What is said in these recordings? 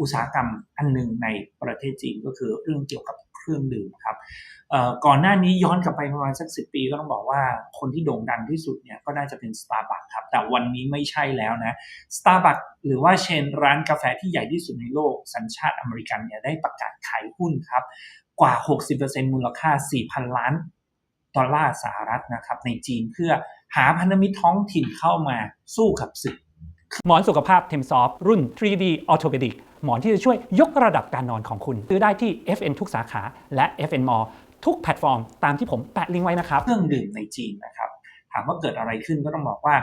อุตสาหกรรมอันหนึ่งในประเทศจีนก็คือเรื่องเกี่ยวกับเครื่องดื่มครับก่อนหน้านี้ย้อนกลับไปประมาณสักสิปีก็ต้องบอกว่าคนที่โด่งดังที่สุดเนี่ยก็น่าจะเป็น Starbucks ครับ แต่วันนี้ไม่ใช่แล้วนะ Starbucks หรือว่าเชนร้านกาแฟที่ใหญ่ที่สุดในโลกสัญชาติอเมริกันเนี่ยได้ประกาศขายหุ้นครับ กว่า 60%มูลค่า 4,000 ล้านดอลลาร์สหรัฐนะครับในจีนเพื่อหาพันธมิตรท้องถิ่นเข้ามาสู้กับศึก หมอนสุขภาพเทมซอฟรุ่น 3D Orthopedic หมอนที่จะช่วยยกระดับการนอนของคุณ ซื้อได้ที่ FN ทุกสาขาและ FN Mall ทุกแพลตฟอร์ม ตามที่ผมแปะลิงก์ไว้นะครับ เครื่องดื่มในจีนนะครับ ถามว่าเกิดอะไรขึ้นก็ต้องบอกว่า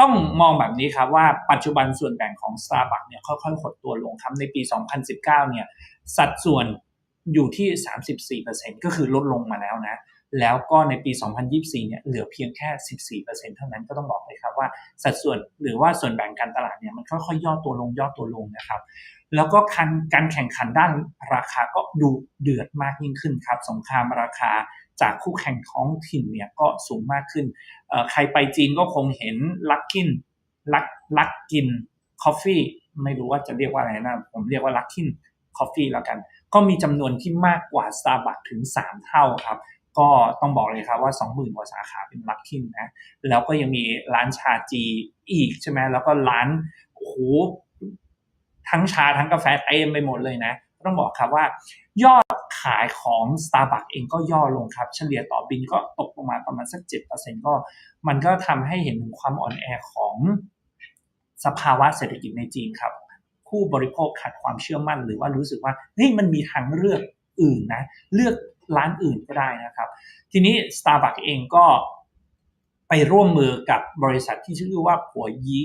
ต้องมองแบบนี้ครับว่าปัจจุบันส่วนแบ่งของ Starbucks เนี่ยค่อยๆหดตัวลงครับในปี 2019 เนี่ยสัดส่วนอยู่ที่ 34%ก็คือลดลงมาแล้วนะ แล้วก็ในปี 2024 เนี่ยเหลือเพียงแค่ 14%เท่านั้นก็ต้องบอกเลยครับว่าสัดส่วนหรือว่าส่วนแบ่งการตลาดเนี่ยมันค่อยๆย่อตัวลงย่อตัวลงนะครับ แล้วก็การการแข่งขันด้านราคาก็ดูเดือดมากยิ่งขึ้นครับ สงครามราคาจากคู่แข่งท้องถิ่นเนี่ยก็สูงมากขึ้น ใครไปจีนก็คงเห็นลักกินลักลักกินคอฟฟี่ไม่รู้ว่าจะเรียกว่าอะไรนะ ผมเรียกว่าลักกินคอฟฟี่แล้วกัน ก็มีจำนวนที่มากกว่า Starbucks ถึง 3 เท่าครับ ก็ต้องบอกเลยครับว่า 20,000กว่าสาขาเป็นลักคินนะแล้วก็ยังมีร้านชาจีอีกใช่ไหมแล้วก็ร้านโอ้โหทั้งชาทั้งกาแฟเต็มไปหมดเลยนะ ต้องบอกครับว่ายอดขายของ Starbucks เองก็ย่อลงครับ เฉลี่ยต่อบินก็ตกลงมาประมาณสัก 7%ก็ มันก็ทำให้เห็นถึงความอ่อนแอของสภาวะเศรษฐกิจในจีนครับ ผู้บริโภคขาดความเชื่อมั่นหรือว่ารู้สึกว่าเฮ้ยมันมีทางเลือกอื่นนะ เลือก ร้านอื่นก็ได้นะครับ ทีนี้ Starbucks เองก็ไปร่วมมือกับบริษัทที่ชื่อว่าหัวยี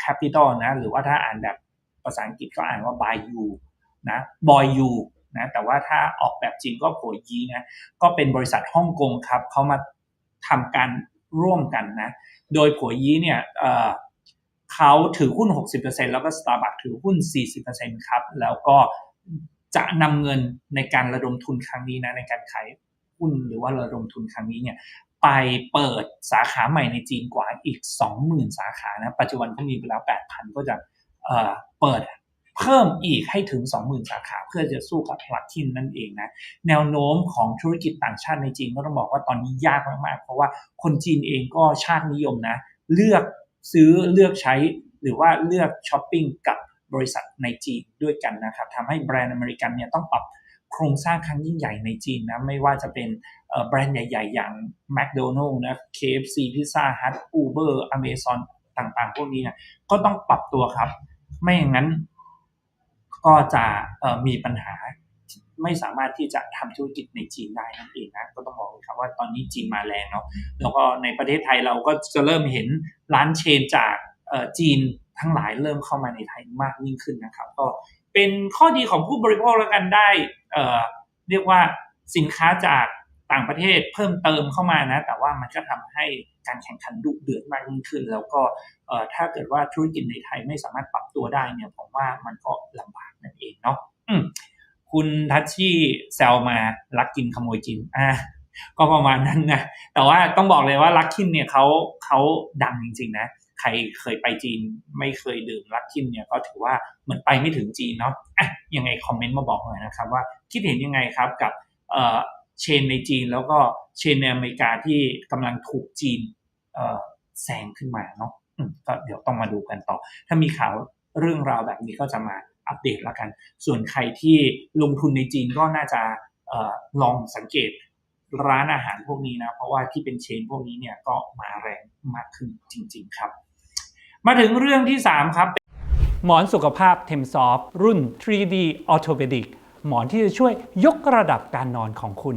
แคปิตอลนะ หรือว่าถ้าอ่านแบบภาษาอังกฤษก็อ่านว่า by you นะ boy you นะแต่ว่าถ้าออกแบบจริงก็หัวยีนะก็เป็นบริษัทฮ่องกงครับเขามาทำการร่วมกันนะ โดยผัวยีเนี่ยเเขาถือหุ้น 60%แล้วก็ Starbucks ถือหุ้น 40%ครับ แล้วก็ จะนำเงินในการระดมทุนครั้งนี้นะในการขายหุ้นหรือว่าระดมทุนครั้งนี้เนี่ยไปเปิดสาขาใหม่ในจีนกว่าอีก 20,000 สาขานะปัจจุบันก็มีไปแล้ว 8,000 ก็จะเเปิดเพิ่มอีกให้ถึง 20,000 สาขาเพื่อจะสู้กับพลักทินนั่นเองนะแนวโน้มของธุรกิจต่างชาติในจีนก็ต้องบอกว่าตอนนี้ยากมากๆ เพราะว่าคนจีนเองก็ชาตินิยมนะ เลือกซื้อเลือกใช้หรือว่าเลือกช้อปปิ้งกับ บริษัทในจีนด้วยกันนะครับทำให้แบรนด์อเมริกันเนี่ยต้องปรับโครงสร้างครั้งยิ่งใหญ่ในจีนนะไม่ว่าจะเป็นแบรนด์ใหญ่ ๆ อย่าง McDonald's นะ KFC Pizza Hut Uber Amazon ต่างๆ พวกนี้นะก็ต้องปรับตัวครับ ไม่อย่างนั้นก็จะมีปัญหาไม่สามารถที่จะทำธุรกิจในจีนได้นั่นเองนะก็ต้องบอกเลยครับว่าตอนนี้จีนมาแรงเนาะแล้วก็ในประเทศไทยเราก็จะเริ่มเห็นร้านเชนจากจีน ทั้งหลายเริ่มเข้ามาในไทยมากยิ่งขึ้นนะครับ ก็เป็นข้อดีของผู้บริโภคแล้วกันได้เอ่อเรียกว่าสินค้าจากต่างประเทศเพิ่มเติมเข้ามานะ แต่ว่ามันก็ทำให้การแข่งขันดุเดือดมากยิ่งขึ้น แล้วก็เอ่อถ้าเกิดว่าธุรกิจในไทยไม่สามารถปรับตัวได้เนี่ยผมว่ามันก็ลำบากนั่นเองเนาะคุณทัชชี่แซวมาลักกินขโมยกินอะ ก็ประมาณนั้นนะ แต่ว่าต้องบอกเลยว่าลักคินเนี่ยเขาเขาดังจริง ๆ นะ ใครเคยไปจีนไม่เคยดื่มลักคินเนี่ยก็ถือว่าเหมือนไปไม่ถึงจีนเนาะอะยังไงคอมเมนต์มาบอกหน่อยนะครับ ว่าคิดเห็นยังไงครับกับเอ่อเชนในจีนแล้วก็เชนในอเมริกาที่กำลังถูกจีนเอ่อแซงขึ้นมาเนาะอืมก็เดี๋ยวต้องมาดูกันต่อ ถ้ามีข่าวเรื่องราวแบบนี้ก็จะมาอัปเดตแล้วกัน ส่วนใครที่ลงทุนในจีนก็น่าจะออลองสังเกต ร้านอาหารพวกนี้นะ เพราะว่าที่เป็นเชนพวกนี้เนี่ยก็มาแรงมากขึ้นจริง ๆ ครับ มาถึงเรื่องที่ 3 ครับ หมอนสุขภาพเทมซอฟรุ่น 3D Orthopedic หมอนที่จะช่วยยกระดับการนอนของคุณ